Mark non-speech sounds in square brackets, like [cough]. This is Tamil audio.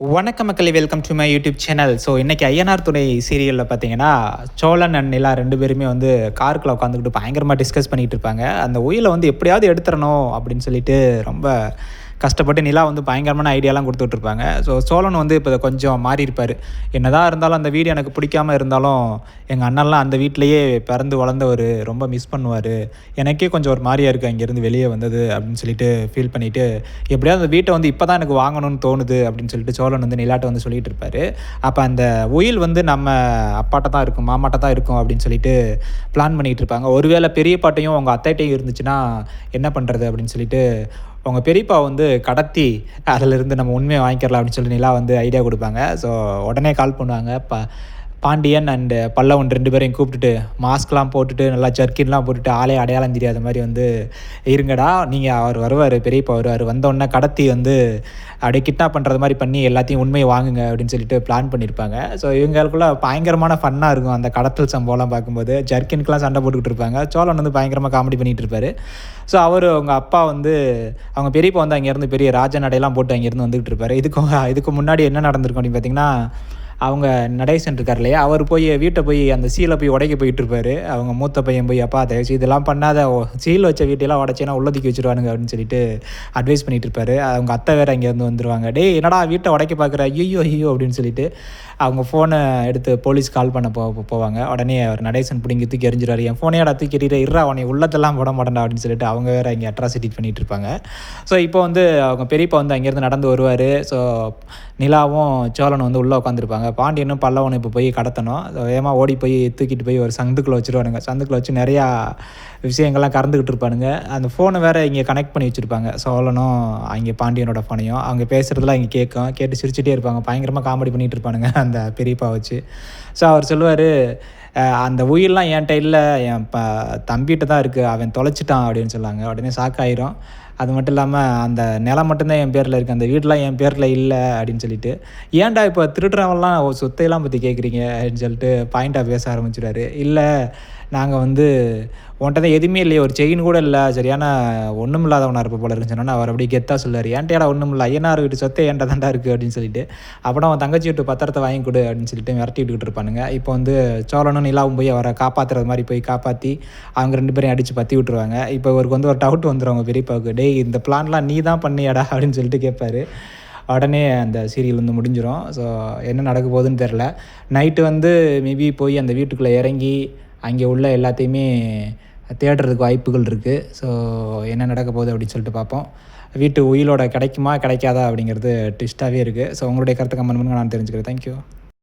வணக்கம் மக்கள் welcome to my YouTube channel so இன்றைக்கி ஐயனார் துணை சீரியலில் பார்த்தீங்கன்னா சோழன் அண்ட் நிலா ரெண்டு பேருமே வந்து காருக்குள்ள உட்காந்துக்கிட்டு பயங்கரமாக டிஸ்கஸ் பண்ணிகிட்டு இருப்பாங்க. அந்த உயிரை வந்து எப்படியாவது எடுத்துடணும் அப்படின்னு சொல்லிட்டு ரொம்ப கஷ்டப்பட்டு நிலா வந்து பயங்கரமான ஐடியாலாம் கொடுத்துட்ருப்பாங்க. ஸோ சோழன் வந்து இப்போ கொஞ்சம் மாறி இருப்பார் என்னதான் இருந்தாலும் அந்த வீடு எனக்கு பிடிக்காம இருந்தாலும் எங்கள் அண்ணன்லாம் அந்த வீட்லேயே பிறந்து வளர்ந்தவர் ரொம்ப மிஸ் பண்ணுவார். எனக்கே கொஞ்சம் ஒரு மாதிரியா இருக்குது அங்கேருந்து வெளியே வந்தது அப்படின்னு சொல்லிட்டு ஃபீல் பண்ணிவிட்டு எப்படியாவது அந்த வீட்டை வந்து இப்போ தான் எனக்கு வாங்கணும்னு தோணுது அப்படின்னு சொல்லிட்டு சோழன் வந்து நிலாட்ட வந்து சொல்லிட்டு இருப்பாரு. அப்போ அந்த உயில் வந்து நம்ம அப்பாட்ட தான் இருக்கும் மாமாட்ட தான் இருக்கும் அப்படின்னு சொல்லிட்டு பிளான் பண்ணிகிட்டு இருப்பாங்க. ஒருவேளை பெரிய பாட்டையும் உங்கள் அத்தைட்டையும் இருந்துச்சுன்னா என்ன பண்ணுறது அப்படின்னு சொல்லிட்டு உங்கள் பெரியப்பா வந்து கடத்தி அதிலிருந்து நம்ம உண்மையை வாங்கிக்கலாம் அப்படின்னு சொல்லி நிலா வந்து ஐடியா கொடுப்பாங்க. ஸோ உடனே கால் பண்ணுவாங்க. ப பாண்டியன் அண்டு பல்லவன் ரெண்டு பேரையும் கூப்பிட்டுட்டு மாஸ்க்லாம் போட்டுட்டு நல்லா ஜர்க்கின்லாம் போட்டுட்டு ஆளே அடையாளம் தெரியாத மாதிரி வந்து இருங்கடா. நீங்கள் அவர் வருவார் பெரியப்பா வருவார். வந்தோடனே கடத்தி வந்து அப்படியே கிட்னாப் பண்ணுறது மாதிரி பண்ணி எல்லாத்தையும் உண்மையை வாங்குங்க அப்படின்னு சொல்லிட்டு பிளான் பண்ணியிருப்பாங்க ஸோ இவங்களுக்குள்ள பயங்கரமான ஃபன்னாக இருக்கும் அந்த கடத்தல் சம்பவம்லாம் பார்க்கும்போது. ஜர்க்கின்க்குலாம் சண்டை போட்டுக்கிட்டு இருப்பாங்க. சோழன் வந்து பயங்கரமாக காமெடி பண்ணிகிட்டு இருப்பார். ஸோ அவர் அவங்க அப்பா வந்து அவங்க பெரியப்பா வந்து அங்கேருந்து பெரிய ராஜ நடையெல்லாம் போட்டு அங்கேருந்து வந்துகிட்டு இருப்பார். இதுக்கு இதுக்கு முன்னாடி என்ன நடந்திருக்கும் அப்படின்னு பார்த்தீங்கன்னா அவங்க நடேசன் இருக்கார் இல்லையா? அவர் போய் வீட்டை போய் அந்த சீலை போய் உடைக்க போயிட்டு இருப்பாரு. அவங்க மூத்த பையன் போய் அப்பா தயவுச்சு இதெல்லாம் பண்ணாத. சீல் வச்ச வீட்டையெல்லாம் உடச்சேன்னா உள்ளதுக்கி வச்சிருவானுங்க அப்படின்னு சொல்லிட்டு அட்வைஸ் பண்ணிட்டு இருப்பாரு. அவங்க அத்தை வேற அங்கேருந்து வந்துருவாங்க. டேய் என்னடா வீட்டை உடைக்க பார்க்குற ஐயோ ஐயோ அப்படின்னு சொல்லிட்டு அவங்க ஃபோனை எடுத்து போலீஸ் கால் பண்ண போ போவாங்க. உடனே அவர் நடேசன் பிடிங்கி தூக்கி எறிஞ்சிருவாரு. என் ஃபோனையோட தூக்கி எறிகிற இருறா உன்னை உள்ளத்தெல்லாம் போட மாட்டேன்டா அப்படின்னு சொல்லிட்டு அவங்க வேற இங்கே அட்ராசிட்டி பண்ணிட்டு இருப்பாங்க. ஸோ இப்போ வந்து அவங்க பெரியப்பா வந்து அங்கேருந்து நடந்து வருவார். ஸோ நிலாவும் சோழனும் வந்து உள்ளே உட்காந்துருப்பாங்க பாண்டியனும் பல்லவனும் இப்போ போய் கடத்தணும். வேகமாக ஏமா ஓடி போய் தூக்கிட்டு போய் ஒரு சந்துக்குள்ளே வச்சுருவானுங்க. சந்துக்குள்ளே வச்சு நிறையா விஷயங்கள்லாம் கறந்துக்கிட்டு இருப்பானுங்க. அந்த ஃபோனை வேறு இங்கே கனெக்ட் பண்ணி வச்சுருப்பாங்க. சோழனும் அங்கே பாண்டியனோட ஃபோனையும் அவங்க பேசுகிறதுலாம் இங்கே கேட்கும். கேட்டு சிரிச்சிட்டே இருப்பாங்க. பயங்கரமாக காமெடி பண்ணிகிட்டு இருப்பானுங்க [laughs] அந்த பெரியப்பா வச்சு. ஸோ அவர் சொல்லுவார் அந்த உயிரெலாம் என்கிட்ட இல்லை. என் ப தம்பிகிட்ட தான் இருக்குது அவன் தொலைச்சிட்டான் அப்படின்னு சொல்லாங்க. உடனே ஷாக்காயிரும் அது மட்டும் இல்லாமல் அந்த நிலம் மட்டும்தான் என் பேரில் இருக்குது அந்த வீடெலாம் என் பேரில் இல்லை அப்படின்னு சொல்லிட்டு. ஏன்டா இப்போ திருடுறவன்லாம் சொத்தையெல்லாம் பற்றி கேட்குறீங்க அப்படின்னு சொல்லிட்டு பாயிண்டாக பேச ஆரம்பிச்சிடாரு இல்லை நாங்கள் வந்து உன்கிட்ட தான் எதுவுமே இல்லையே. ஒரு செயின் கூட இல்லை. சரியான ஒன்றும் இல்லாதவனாக இருப்ப போல இருக்குன்னு அவர் அப்படியே கெத்தாக சொல்லுவார் ஏன்டையாடா ஒன்றும் இல்லை? ஐயனார் வீட்டு சொத்தை ஏன்டா தாண்டா இருக்குது அப்படின்னு சொல்லிட்டு. அப்புறம் அவன் தங்கச்சி வீட்டு பத்திரத்தை வாங்கி கொடு அப்படின்னு சொல்லிட்டு மிரட்டி விட்டுக்கிட்டு இருப்பானுங்க. இப்போ வந்து சோழனும் நிலாவும் போய் அவரை காப்பாற்றுறது மாதிரி போய் காப்பாற்றி அவங்க ரெண்டு பேரையும் அடித்து பற்றி விட்டுருவாங்க. இப்போ இவருக்கு வந்து ஒரு டவுட் வந்துடும் அவங்க பெரியப்பாவுக்கு. டேய் இந்த பிளான்லாம் நீ தான் பண்ணியாடா அப்படின்னு சொல்லிட்டு கேட்பாரு உடனே அந்த சீரியல் வந்து முடிஞ்சிடும் ஸோ என்ன நடக்க போகுதுன்னு தெரில நைட்டு வந்து மேபி போய் அந்த வீட்டுக்குள்ளே இறங்கி அங்கே உள்ள எல்லாத்தையுமே தேடுறதுக்கு வாய்ப்புகள் இருக்குது ஸோ என்ன நடக்க போகுது அப்படின்னு சொல்லிட்டு பார்ப்போம். வீட்டு உயிலோட கிடைக்குமா கிடைக்காதா அப்படிங்கிறது ட்விஸ்ட்டாகவே இருக்குது ஸோ உங்களுடைய கருத்தை கமெண்ட் பண்ணுங்க நான் தெரிஞ்சுக்கிறேன். தேங்க்யூ